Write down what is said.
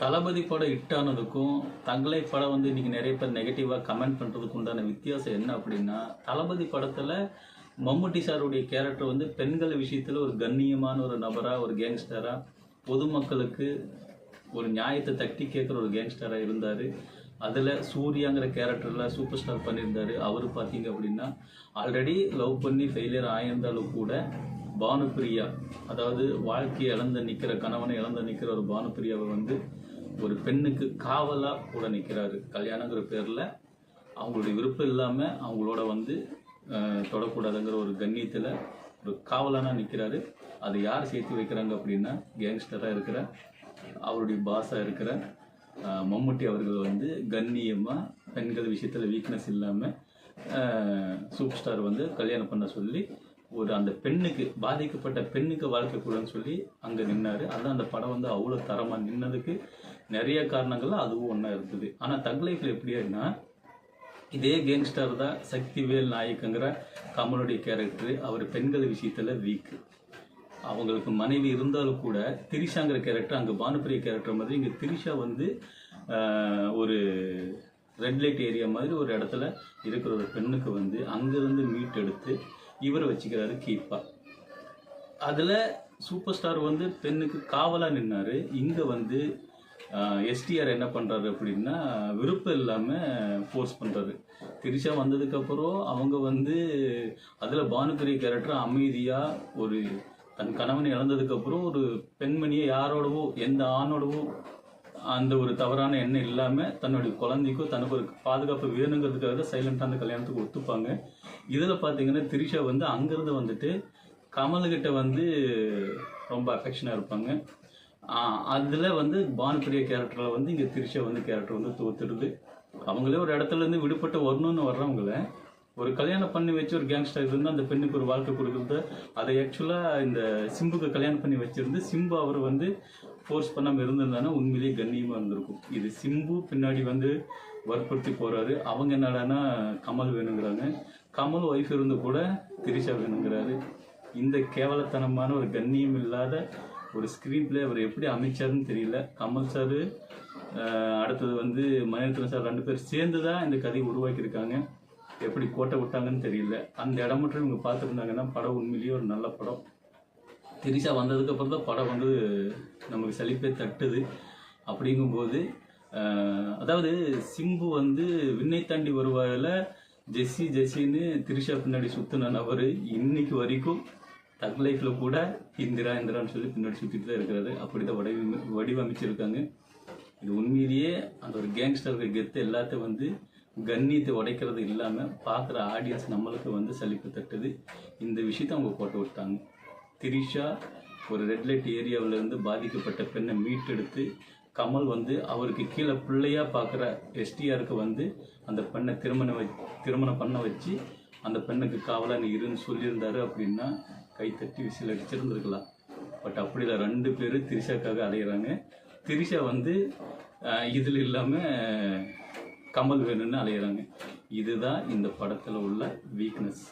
தளபதி படம் ஹிட்டானதுக்கும் தங்களை படம் வந்து இன்னைக்கு நிறைய பேர் நெகட்டிவாக கமெண்ட் பண்ணுறதுக்கு உண்டான வித்தியாசம் என்ன அப்படின்னா தளபதி படத்தில் மம்முட்டி சாருடைய கேரக்டர் வந்து பெண்கள் விஷயத்தில் ஒரு கண்ணியமான ஒரு நபராக ஒரு கேங்ஸ்டராக பொதுமக்களுக்கு ஒரு நியாயத்தை தட்டி கேட்குற ஒரு கேங்ஸ்டராக இருந்தார். அதில் சூர்யாங்கிற கேரக்டரில் சூப்பர் ஸ்டார் பண்ணியிருந்தார். அவர் பார்த்தீங்க அப்படின்னா ஆல்ரெடி லவ் பண்ணி ஃபெயிலியர் ஆயிருந்தாலும் கூட பானுப்பிரியா அதாவது வாழ்க்கையை இழந்து நிற்கிற கணவனை இழந்து நிற்கிற ஒரு பானுப்பிரியாவை வந்து ஒரு பெண்ணுக்கு காவலாக கூட நிற்கிறாரு கல்யாணங்கிற பேரில் அவங்களுடைய விருப்பம் இல்லாமல் அவங்களோட வந்து தொடக்கூடாதுங்கிற ஒரு கண்ணியத்தில் ஒரு காவலானா நிற்கிறாரு அது யார் சேர்த்து வைக்கிறாங்க அப்படின்னா கேங்ஸ்டராக இருக்கிற அவருடைய பாஸாக இருக்கிற மம்முட்டி அவர்கள் வந்து கண்ணியமாக பெண்கள் விஷயத்தில் வீக்னஸ் இல்லாமல் சூப்பர் ஸ்டார் வந்து கல்யாணம் பண்ண சொல்லி ஒரு அந்த பெண்ணுக்கு பாதிக்கப்பட்ட பெண்ணுக்கு வாழ்க்கை கூடன்னு சொல்லி அங்கே நின்னார். அதான் அந்த படம் வந்து அவ்வளோ தரமாக நின்னதுக்கு நிறைய காரணங்கள்லாம் அதுவும் ஒன்றா இருந்தது. ஆனால் தக் லைஃப்பில் எப்படின்னா இதே கேங்ஸ்டர் தான் சக்திவேல் நாயக்குங்கிற கமலுடைய கேரக்டர் அவர் பெண்கள் விஷயத்தில் வீக்கு அவங்களுக்கு மனைவி இருந்தாலும் கூட திரிஷாங்கிற கேரக்டர் அங்கே பானுப்பிரிய கேரக்டர் மாதிரி இங்கே திரிஷா வந்து ஒரு ரெட் லைட் ஏரியா மாதிரி ஒரு இடத்துல இருக்கிற ஒரு பெண்ணுக்கு வந்து அங்கேருந்து மீட் எடுத்து இவரை வச்சுக்கிறாரு கீப்பா. அதில் சூப்பர் ஸ்டார் வந்து பெண்ணுக்கு காவலாக நின்னார். இங்கே வந்து எஸ்டிஆர் என்ன பண்ணுறாரு அப்படின்னா விருப்பம் இல்லாமல் ஃபோர்ஸ் பண்ணுறாரு திரிஷா வந்ததுக்கப்புறம் அவங்க வந்து அதில் பானுப்பிரிய கேரக்டர் அமைதியாக ஒரு தன் கணவன் இழந்ததுக்கப்புறம் ஒரு பெண்மணியை யாரோடவோ எந்த ஆணோடவோ அந்த ஒரு தவறான எண்ணம் இல்லாமல் தன்னுடைய குழந்தைக்கோ தனக்கு ஒரு பாதுகாப்பு வேணுங்கிறதுக்காக சைலண்டாக அந்த கல்யாணத்துக்கு ஒத்துப்பாங்க. இதில் பார்த்தீங்கன்னா திரிஷா வந்து அங்கேருந்து வந்துட்டு கமலுகிட்ட வந்து ரொம்ப அஃபெக்ஷனாக இருப்பாங்க. அதில் வந்து பானுப்பிரிய கேரக்டரில் வந்து இங்கே திரிஷா வந்து கேரக்டர் வந்து தோத்துடுது. அவங்களே ஒரு இடத்துல இருந்து விடுபட்டு வரணும்னு வர்றவங்கள ஒரு கல்யாணம் பண்ணி வச்சு ஒரு கேங்ஸ்டர் இருந்து அந்த பெண்ணுக்கு ஒரு வாழ்க்கை கொடுக்குறது. அதை ஆக்சுவலாக இந்த சிம்புக்கு கல்யாணம் பண்ணி வச்சிருந்து சிம்பு அவர் வந்து ஃபோர்ஸ் பண்ணாமல் இருந்திருந்தானா உண்மையிலேயே கண்ணியமாக இருந்திருக்கும். இது சிம்பு பின்னாடி வந்து வற்புறுத்தி போகிறாரு அவங்க என்னடான்னா கமல் வேணுங்கிறாங்க. கமல் ஒய்ஃப் இருந்து கூட திரிஷா வேணுங்கிறாரு. இந்த கேவலத்தனமான ஒரு கண்ணியம் இல்லாத ஒரு ஸ்க்ரீன் பிளே அவர் எப்படி அமைச்சாருன்னு தெரியல. கமல் சார் அடுத்தது வந்து மணிரத்னம் சார் ரெண்டு பேர் சேர்ந்து தான் இந்த கதையை உருவாக்கியிருக்காங்க. எப்படி கோட்டை விட்டாங்கன்னு தெரியல. அந்த இடம் மட்டும் இவங்க பார்த்துருந்தாங்கன்னா படம் உண்மையிலேயே ஒரு நல்ல படம். திரிஷா வந்ததுக்கப்புறம் தான் படம் வந்து நமக்கு சலிப்பே தட்டுது. அப்படிங்கும்போது அதாவது சிம்பு வந்து விண்ணை தாண்டி வருவாயில் ஜெஸ்ஸி ஜெஸ்ஸின்னு திரிஷா பின்னாடி சுற்றின நபர் இன்னைக்கு வரைக்கும் தக் லைஃப்பில் கூட இந்திரா இந்திரான்னு சொல்லி பின்னாடி சுற்றிட்டு தான் இருக்கிறாரு. அப்படி தான் வடிவமை வடிவமைச்சிருக்காங்க. இது உண்மையிலேயே அந்த ஒரு கேங்ஸ்டருக்கு கெத்து எல்லாத்தையும் வந்து கண்ணியத்தை உடைக்கிறது இல்லாமல் பார்க்குற ஆடியன்ஸ் நம்மளுக்கு வந்து சலிப்பு தட்டுது. இந்த விஷயத்த அவங்க போட்டு விட்டாங்க. திரிஷா ஒரு ரெட் லைட் ஏரியாவிலேருந்து பாதிக்கப்பட்ட பெண்ணை மீட்டெடுத்து கமல் வந்து அவருக்கு கீழே பிள்ளையாக பார்க்குற எஸ்டிஆருக்கு வந்து அந்த பெண்ணை திருமணம் வச்சு திருமணம் பண்ண வச்சு அந்த பெண்ணுக்கு காவலாக நீ இருன்னு சொல்லியிருந்தாரு அப்படின்னா கை தட்டி விசில் அடிச்சிருந்துருக்கலாம். பட் அப்படி இல்லை ரெண்டு பேரும் திரிஷாக்காக அலையிறாங்க. திரிஷா வந்து இதில் இல்லாமல் கமல் வேணும்னு அலையிறாங்க. இதுதான் இந்த படத்தில் உள்ள வீக்னஸ்